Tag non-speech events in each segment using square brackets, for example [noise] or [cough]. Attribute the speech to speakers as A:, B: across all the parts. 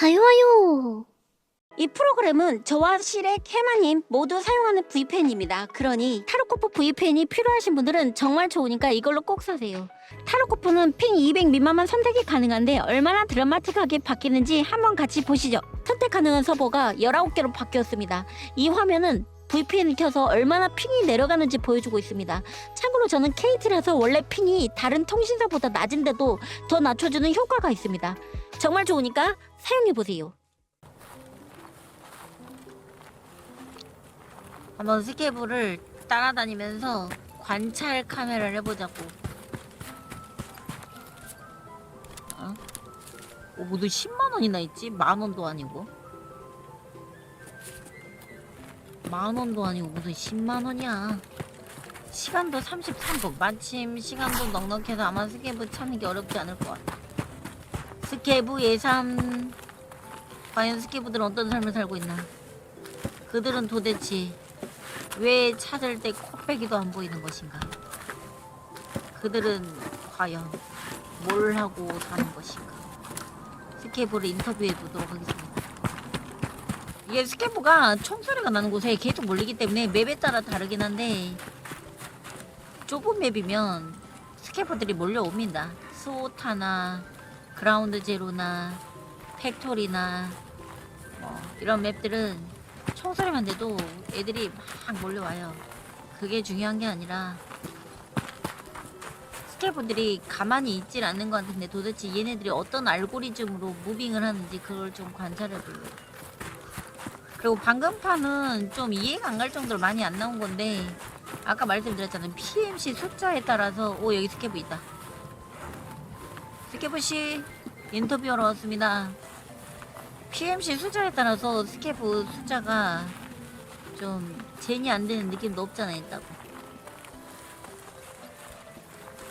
A: 하요하요.
B: 이 프로그램은 저와 실의 캐마님 모두 사용하는 V펜입니다. 그러니 타로코프 V펜이 필요하신 분들은 정말 좋으니까 이걸로 꼭 사세요. 타로코프는 핑200 미만만 선택이 가능한데 얼마나 드라마틱하게 바뀌는지 한번 같이 보시죠. 선택 가능한 서버가 19개로 바뀌었습니다. 이 화면은 VPN을 켜서 얼마나 핑이 내려가는지 보여주고 있습니다. 참고로 저는 KT라서 원래 핑이 다른 통신사보다 낮은데도 더 낮춰주는 효과가 있습니다. 정말 좋으니까 사용해보세요. 한번 스케브를 따라다니면서 관찰 카메라를 해보자고. 어? 어, 모두 10만 원이나 있지? 만 원도 아니고. 만 원도 아니고 무슨 10만 원이야. 시간도 33분. 마침 시간도 넉넉해서 아마 스케브 찾는 게 어렵지 않을 것 같아. 스케브 예산. 과연 스케브들은 어떤 삶을 살고 있나? 그들은 도대체 왜 찾을 때 코빼기도 안 보이는 것인가? 그들은 과연 뭘 하고 사는 것인가? 스케브를 인터뷰해 보도록 하겠습니다. 이게 스케브가 총소리가 나는 곳에 계속 몰리기 때문에 맵에 따라 다르긴 한데 좁은 맵이면 스케브들이 몰려옵니다. 스오타나 그라운드 제로나 팩토리나 뭐 이런 맵들은 총소리만 돼도 애들이 막 몰려와요. 그게 중요한 게 아니라 스케프들이 가만히 있질 않는 것 같은데 도대체 얘네들이 어떤 알고리즘으로 무빙을 하는지 그걸 좀 관찰해 보려고. 그리고 방금 판은 좀 이해가 안 갈 정도로 많이 안 나온 건데 아까 말씀드렸잖아요. PMC 숫자에 따라서 오 여기 스케프 있다. 스케프 씨 인터뷰하러 왔습니다. PMC 숫자에 따라서 스케프 숫자가 좀 젠이 안 되는 느낌도 없잖아 있다고.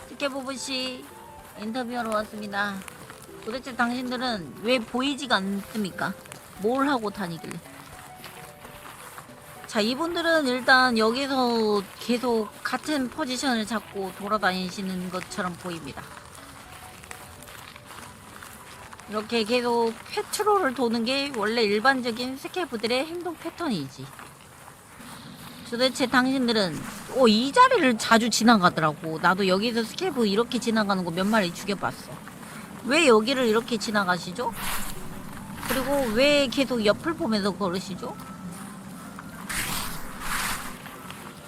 B: 스케프 씨 인터뷰하러 왔습니다. 도대체 당신들은 왜 보이지가 않습니까? 뭘 하고 다니길래? 자, 이분들은 일단 여기서 계속 같은 포지션을 잡고 돌아다니시는 것처럼 보입니다. 이렇게 계속 페트롤을 도는 게 원래 일반적인 스케프들의 행동 패턴이지. 도대체 당신들은 어, 이 자리를 자주 지나가더라고. 나도 여기서 스케프 이렇게 지나가는 거 몇 마리 죽여봤어. 왜 여기를 이렇게 지나가시죠? 그리고 왜 계속 옆을 보면서 걸으시죠?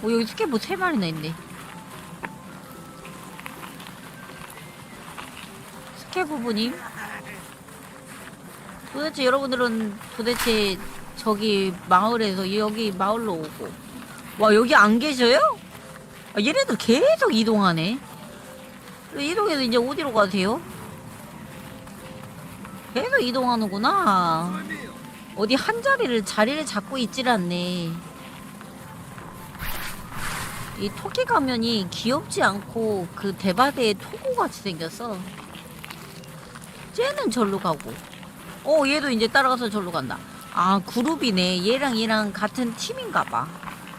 B: 어, 여기 스케프 세 마리나 있네. 스케프부님? 도대체 여러분들은 도대체 저기 마을에서 여기 마을로 오고 와 여기 안 계셔요? 아, 얘네들 계속 이동하네 이동해서 이제 어디로 가세요? 계속 이동하는구나 어디 한 자리를 자리를 잡고 있질 않네 이 토끼 가면이 귀엽지 않고 그 대바대의 토고 같이 생겼어. 쟤는 절로 가고. 어 얘도 이제 따라가서 절로 간다. 아 그룹이네. 얘랑 얘랑 같은 팀인가 봐.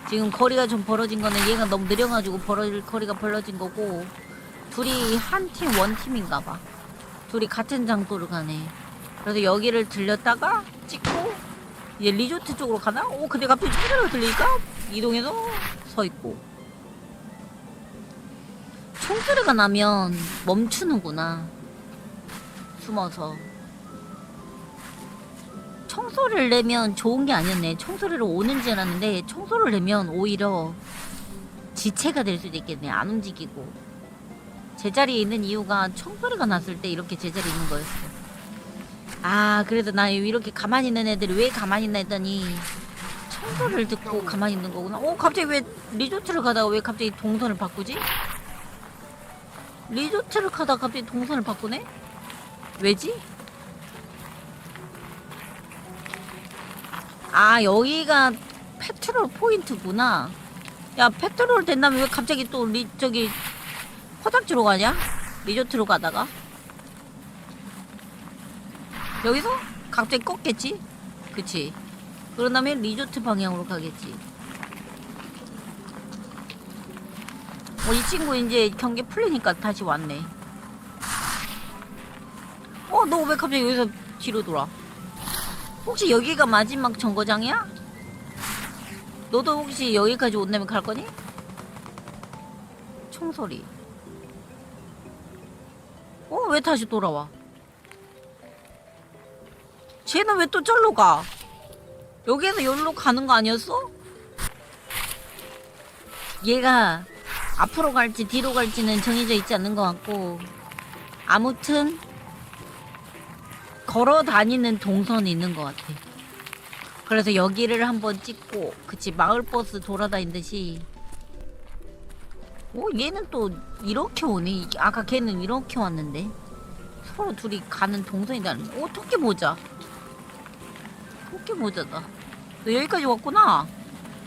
B: 지금 거리가 좀 벌어진 거는 얘가 너무 느려가지고 벌어질 거리가 벌어진 거고 둘이 한 팀 원팀인가 봐. 둘이 같은 장소를 가네. 그래서 여기를 들렸다가 찍고 이제 리조트 쪽으로 가나? 오 근데 갑자기 총소리가 들리니까 이동해서 서 있고 총소리가 나면 멈추는구나 숨어서 청소를 내면 좋은 게 아니었네. 청소리를 오는지 알았는데 청소를 내면 오히려 지체가 될 수도 있겠네. 안 움직이고. 제자리에 있는 이유가 청소리가 났을 때 이렇게 제자리에 있는 거였어. 아, 그래서 나 이렇게 가만히 있는 애들이 왜 가만히 있나 했더니 청소를 듣고 가만히 있는 거구나. 어, 갑자기 왜 리조트를 가다가 왜 갑자기 동선을 바꾸지? 리조트를 가다가 갑자기 동선을 바꾸네? 왜지? 아 여기가 페트롤 포인트구나 야 페트롤 된다면 왜 갑자기 또 리, 저기 포닥지로 가냐? 리조트로 가다가 여기서 갑자기 꺾겠지? 그치 그런 다음에 리조트 방향으로 가겠지 어, 이 친구 이제 경기 풀리니까 다시 왔네 어 너 왜 갑자기 여기서 뒤로 돌아 혹시 여기가 마지막 정거장이야? 너도 혹시 여기까지 온다면 갈 거니? 총소리. 어, 왜 다시 돌아와? 쟤는 왜 또 절로 가? 여기에서 여기로 가는 거 아니었어? 얘가 앞으로 갈지 뒤로 갈지는 정해져 있지 않는 것 같고. 아무튼 걸어 다니는 동선이 있는 것 같아. 그래서 여기를 한번 찍고 그치 마을버스 돌아다니듯이. 오 얘는 또 이렇게 오네. 아까 걔는 이렇게 왔는데. 서로 둘이 가는 동선이 다른 오 토끼 모자 토끼 모자다. 너 여기까지 왔구나.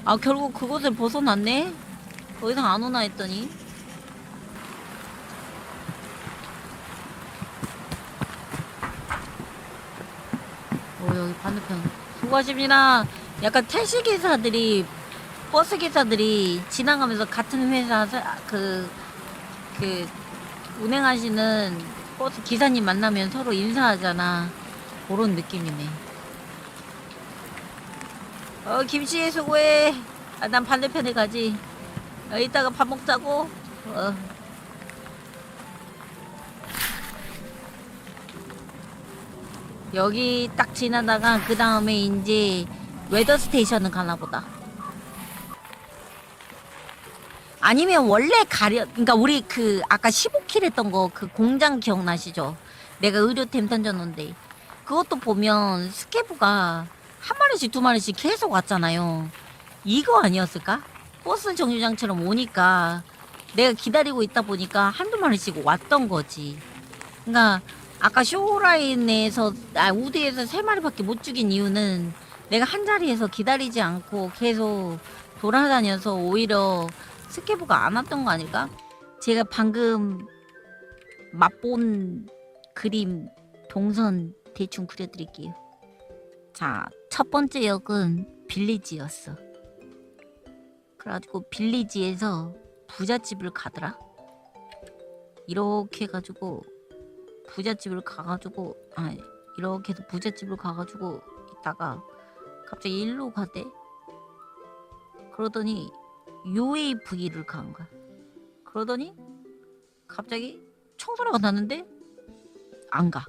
B: 아 결국 그곳을 벗어났네 더 이상 안 오나 했더니. 오 여기 반대편. 수고하십니다. 약간 택시 기사들이 버스 기사들이 지나가면서 같은 회사 사- 그, 그 운행하시는 버스 기사님 만나면 서로 인사하잖아. 그런 느낌이네. 어 김씨 수고해. 아, 난 반대편에 가지 어, 이따가 밥 먹자고 어. 여기 딱 지나다가 그 다음에 이제 웨더 스테이션을 가나 보다. 아니면 원래 가려 그러니까 우리 그 아까 15킬 했던 거 그 공장 기억나시죠? 내가 의료템 던졌는데 그것도 보면 스케브가 한 마리씩 두 마리씩 계속 왔잖아요. 이거 아니었을까? 버스 정류장처럼 오니까 내가 기다리고 있다 보니까 한두 마리씩 왔던 거지. 그러니까 아까 쇼라인에서 아 우드에서 세 마리밖에 못 죽인 이유는 내가 한 자리에서 기다리지 않고 계속 돌아다녀서 오히려 스케브가 안 왔던 거 아닐까? 제가 방금 맛본 그림 동선 대충 그려드릴게요. 자, 첫 번째 역은 빌리지였어. 그래가지고 빌리지에서 부잣집을 가더라. 이렇게 해가지고 부잣집을 가가지고 아 이렇게 해서 부잣집을 가가지고 있다가 갑자기 일로 가대. 그러더니 UAV를 간 거야. 그러더니 갑자기 총소리가 났는데 안 가.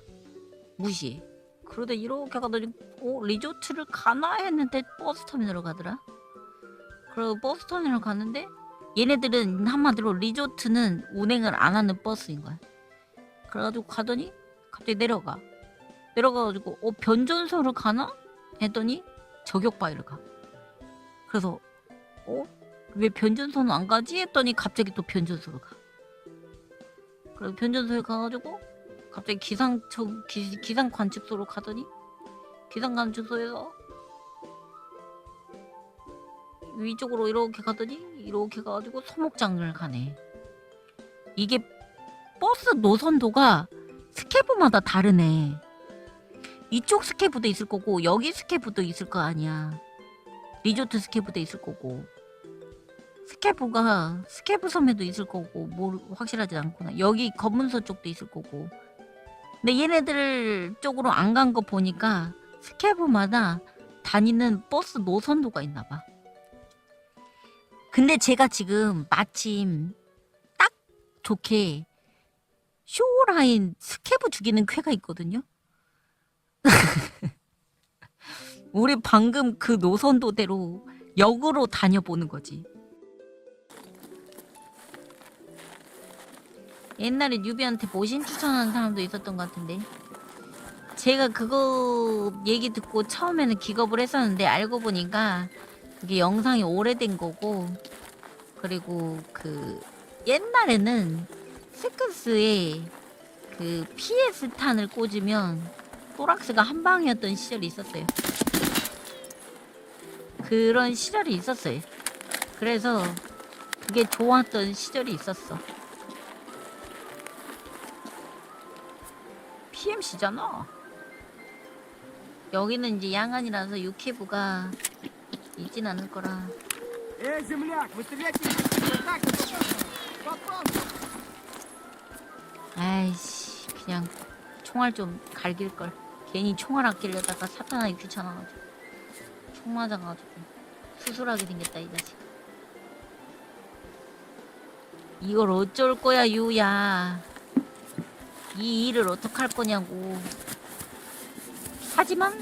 B: 무시해. 그러다 이렇게 가더니 어 리조트를 가나 했는데 버스 터미널로 가더라 그리고 버스 터미널 갔는데 얘네들은 한마디로 리조트는 운행을 안 하는 버스인 거야 그래가지고 가더니 갑자기 내려가. 내려가가지고 어 변전소를 가나? 했더니 저격바위를 가. 그래서 어? 왜 변전소는 안 가지? 했더니 갑자기 또 변전소를 가. 그래서 변전소에 가가지고 갑자기 기상 저 기, 기상 관측소로 가더니 기상 관측소에서 위쪽으로 이렇게 가더니 이렇게 가가지고 소목장을 가네. 이게 버스 노선도가 스케브마다 다르네. 이쪽 스케브도 있을 거고 여기 스케브도 있을 거 아니야. 리조트 스케브도 있을 거고 스케브가 스케브 섬에도 있을 거고 뭘 확실하지 않구나. 여기 검문소 쪽도 있을 거고. 근데 얘네들 쪽으로 안 간 거 보니까 스케브마다 다니는 버스 노선도가 있나 봐. 근데 제가 지금 마침 딱 좋게 쇼라인 스케브 죽이는 쾌가 있거든요. [laughs] 우리 방금 그 노선도대로 역으로 다녀보는 거지. 옛날에 뉴비한테 모신 추천하는 사람도 있었던 것 같은데 제가 그거 얘기 듣고 처음에는 기겁을 했었는데 알고 보니까 그게 영상이 오래된 거고 그리고 그 옛날에는 스크스에 그 PS 탄을 꽂으면 또락스가 한 방이었던 시절이 있었어요. 그런 시절이 있었어요. 그래서 그게 좋았던 시절이 있었어. PMC잖아. 여기는 이제 양안이라서 육회부가 있진 않을 거라.
A: Эй, земляк, вы стреляйте! Так, попал!
B: 아이씨, 그냥 총알 좀 갈길 걸. 괜히 총알 아끼려다가 사탄하기 귀찮아가지고 총 맞아가지고 수술하게 생겼다 이 자식 이걸 어쩔 거야 유야 이 일을 어떡할 거냐고 하지만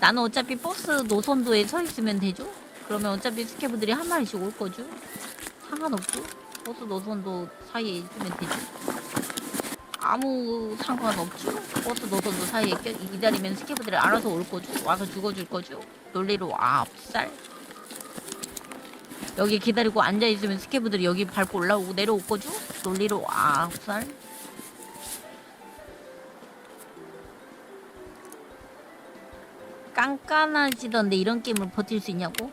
B: 나는 어차피 버스 노선도에 서 있으면 되죠? 그러면 어차피 스케브들이 한 마리씩 올 거죠? 상관없고 버스 노선도 사이에 있으면 되죠? 아무 상관없죠? 버스 노선도 사이에 껴, 기다리면 스케브들이 알아서 올 거죠? 와서 죽어줄 거죠? 논리로 아홉살? 여기 기다리고 앉아있으면 스케브들이 여기 밟고 올라오고 내려올 거죠? 논리로 아홉살 깐깐하시던데 이런 게임을 버틸 수 있냐고?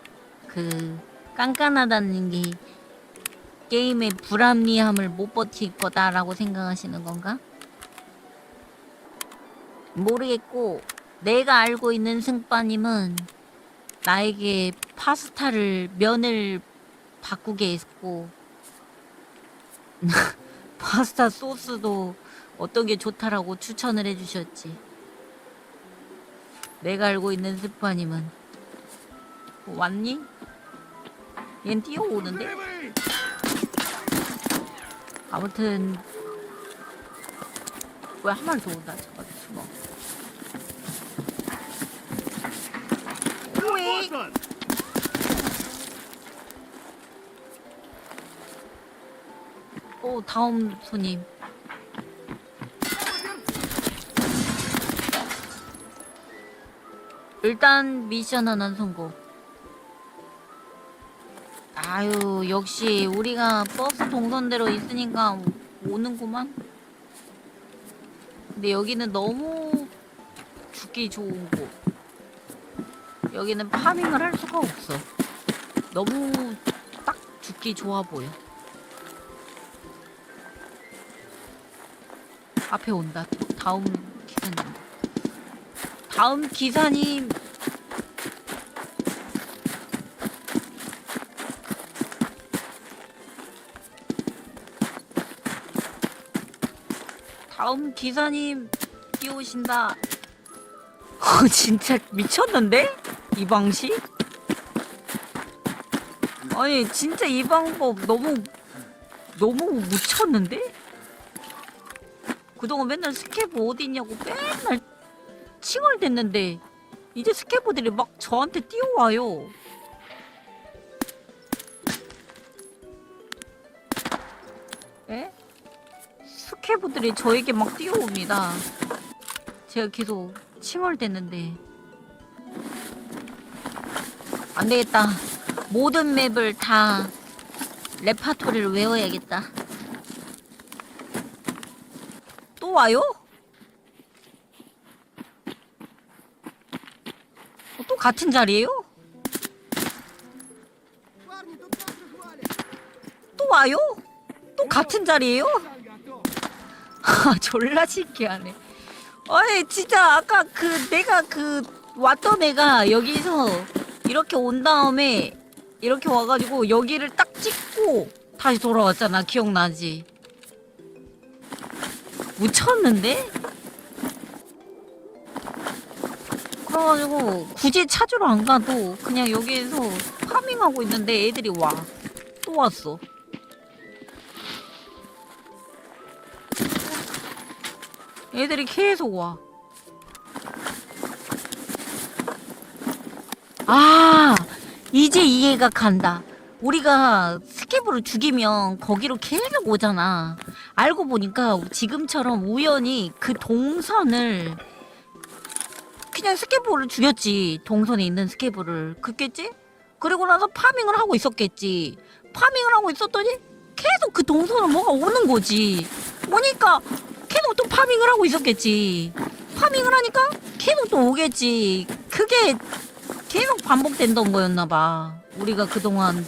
B: 그 깐깐하다는 게 게임의 불합리함을 못 버틸 거다라고 생각하시는 건가? 모르겠고 내가 알고 있는 승빠님은 나에게 파스타를 면을 바꾸게 했고 [laughs] 파스타 소스도 어떤 게 좋다라고 추천을 해주셨지. 내가 알고 있는 스파님은 왔니? 얜 뛰어오는데? 아무튼 왜 한 마리 더 온다 잠깐 숨어 오이 오 다음 손님 일단 미션 하나 성공. 아유 역시 우리가 버스 동선대로 있으니까 오는구만. 근데 여기는 너무 죽기 좋은 곳. 여기는 파밍을 할 수가 없어. 너무 딱 죽기 좋아 보여. 앞에 온다. 다음 다음 기사님 다음 기사님 뛰어오신다. [laughs] 어, 진짜 미쳤는데? 이 방식? 아니, 진짜 이 방법 너무, 너무 묻혔는데? 그동안 맨날 스케브 어디 있냐고 맨날 칭얼댔는데, 이제 스케브들이 막 저한테 뛰어와요. 에? 스케브들이 저에게 막 뛰어옵니다. 제가 계속 칭얼댔는데 안 되겠다. 모든 맵을 다 레파토리를 외워야겠다. 또 와요? 어, 또 같은 자리에요? 또 와요? 또 같은 자리에요? 아, 졸라 신기하네. 아니, 진짜 아까 그 내가 그 왔던 애가 여기서 이렇게 온 다음에 이렇게 와가지고 여기를 딱 찍고 다시 돌아왔잖아. 기억나지? 못 쳤는데? 그래가지고 굳이 찾으러 안 가도 그냥 여기에서 파밍하고 있는데 애들이 와. 또 왔어. 애들이 계속 와. 아, 이제 이해가 간다. 우리가 스케브를 죽이면 거기로 계속 오잖아. 알고 보니까 지금처럼 우연히 그 동선을 그냥 스케브를 죽였지. 동선에 있는 스케브를. 그겠지? 그리고 나서 파밍을 하고 있었겠지. 파밍을 하고 있었더니 계속 그 동선을 뭐가 오는 거지. 오니까 계속 또 파밍을 하고 있었겠지. 파밍을 하니까 계속 또 오겠지. 그게 계속 반복된던 거였나 봐. 우리가 그동안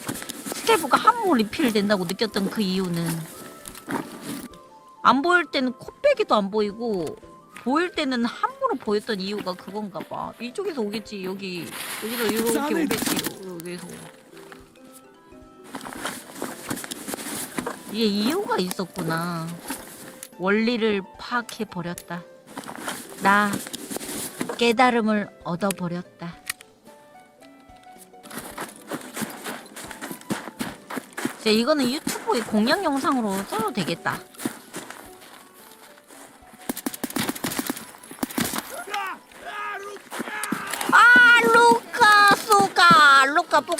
B: 스케브가 한번 리필 된다고 느꼈던 그 이유는 안 보일 때는 코빼기도 안 보이고 보일 때는 함부로 보였던 이유가 그건가 봐. 이쪽에서 오겠지. 여기 여기서 이렇게
A: 짠해.
B: 오겠지. 여기서. 이게 이유가 있었구나. 원리를 파악해 버렸다. 나 깨달음을 얻어버렸다. 자, 이거는 유튜브에 공약 영상으로 써도 되겠다.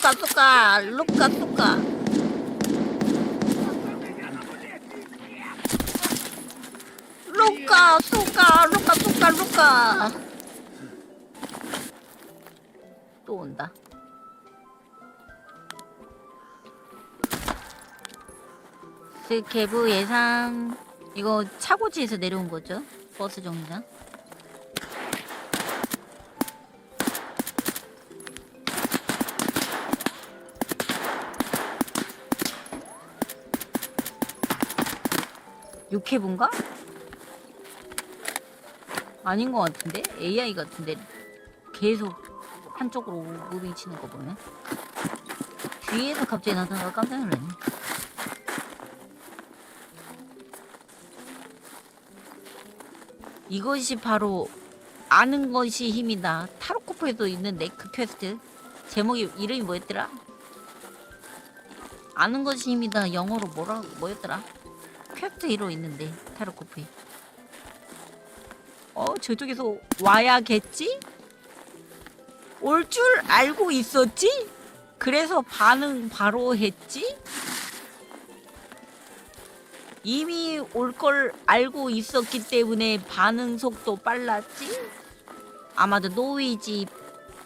B: 뿌카, 수카, 루카, 수카. 루카, 수카, 루카, 수카, 루카. 또 온다. 스케브 예상 이거 차고지에서 내려온 거죠? 버스 정류장. 육해분가? 아닌 것 같은데? AI 같은데 계속 한쪽으로 무빙 치는 거 보면 뒤에서 갑자기 나타나서 깜짝 놀랐네 이것이 바로 아는 것이 힘이다 타로 코프에도 있는데 그 퀘스트 제목이 이름이 뭐였더라? 아는 것이 힘이다 영어로 뭐라 뭐였더라? 퀘스트 1호 있는데 타로코프에 어 저쪽에서 와야겠지? 올 줄 알고 있었지? 그래서 반응 바로 했지? 이미 올 걸 알고 있었기 때문에 반응 속도 빨랐지? 아마도 노이지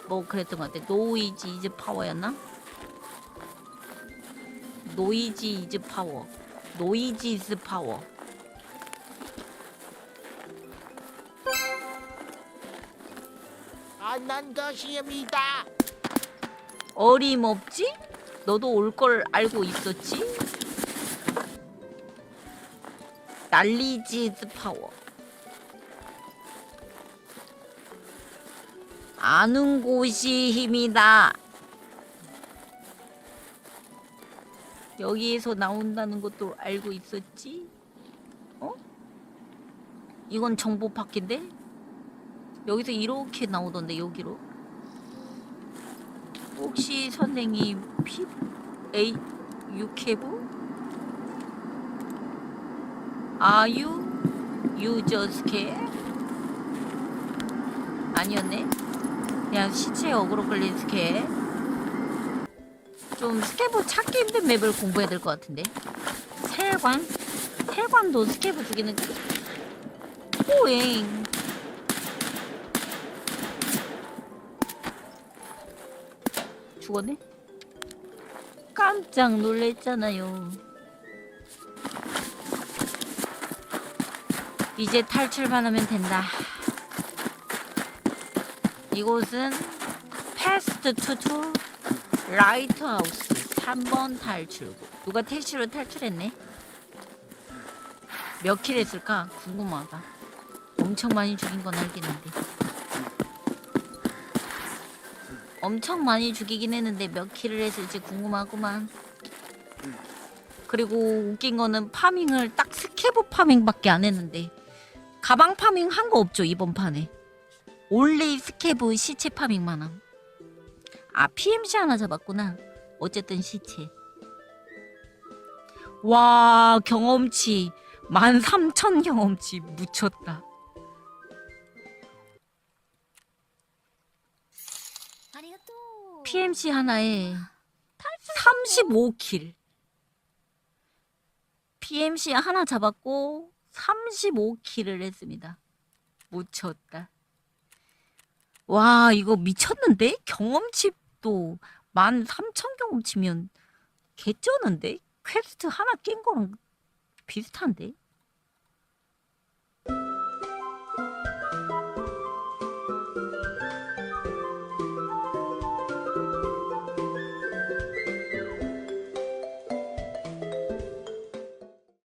B: 뭐 그랬던 것 같아 노이지 이즈 파워였나? 노이지 이즈 파워 노이지 이즈 파워
C: 아난 것입니다.
B: 어림없지? 너도 올 걸 알고 있었지? 난리지즈 파워 아는 곳이 힘이다 여기에서 나온다는 것도 알고 있었지? 어? 이건 정보 파기인데? 여기서 이렇게 나오던데 여기로 혹시 선생님 피 에이 유케부? 아유 유저스케? 아니었네. 그냥 시체 어그로 끌린 스케. 좀 스케브 찾기 힘든 맵을 공부해야 될 것 같은데. 세관? 세관도 스케브 죽이는 호행. 죽었네? 깜짝 놀랬잖아요. 이제 탈출만 하면 된다. 이곳은 패스트 투투 라이트하우스 3번 탈출구. 누가 택시로 탈출했네? 몇 킬 했을까? 궁금하다. 엄청 많이 죽인 건 알겠는데. 엄청 많이 죽이긴 했는데 몇 킬을 했을지 궁금하구만. 그리고 웃긴 거는 파밍을 딱 스케브 파밍밖에 안 했는데 가방 파밍 한 거 없죠 이번 판에. 올리 스케브 시체 파밍만 함. 아 PMC 하나 잡았구나. 어쨌든 시체. 와 경험치 13,000 경험치 묻혔다. PMC 하나에 35킬. PMC 하나 잡았고 35킬을 했습니다. 묻혔다. 와, 이거 미쳤는데? 경험치 도13,000 경험치면 개쩌는데? 퀘스트 하나 깬 거랑 비슷한데?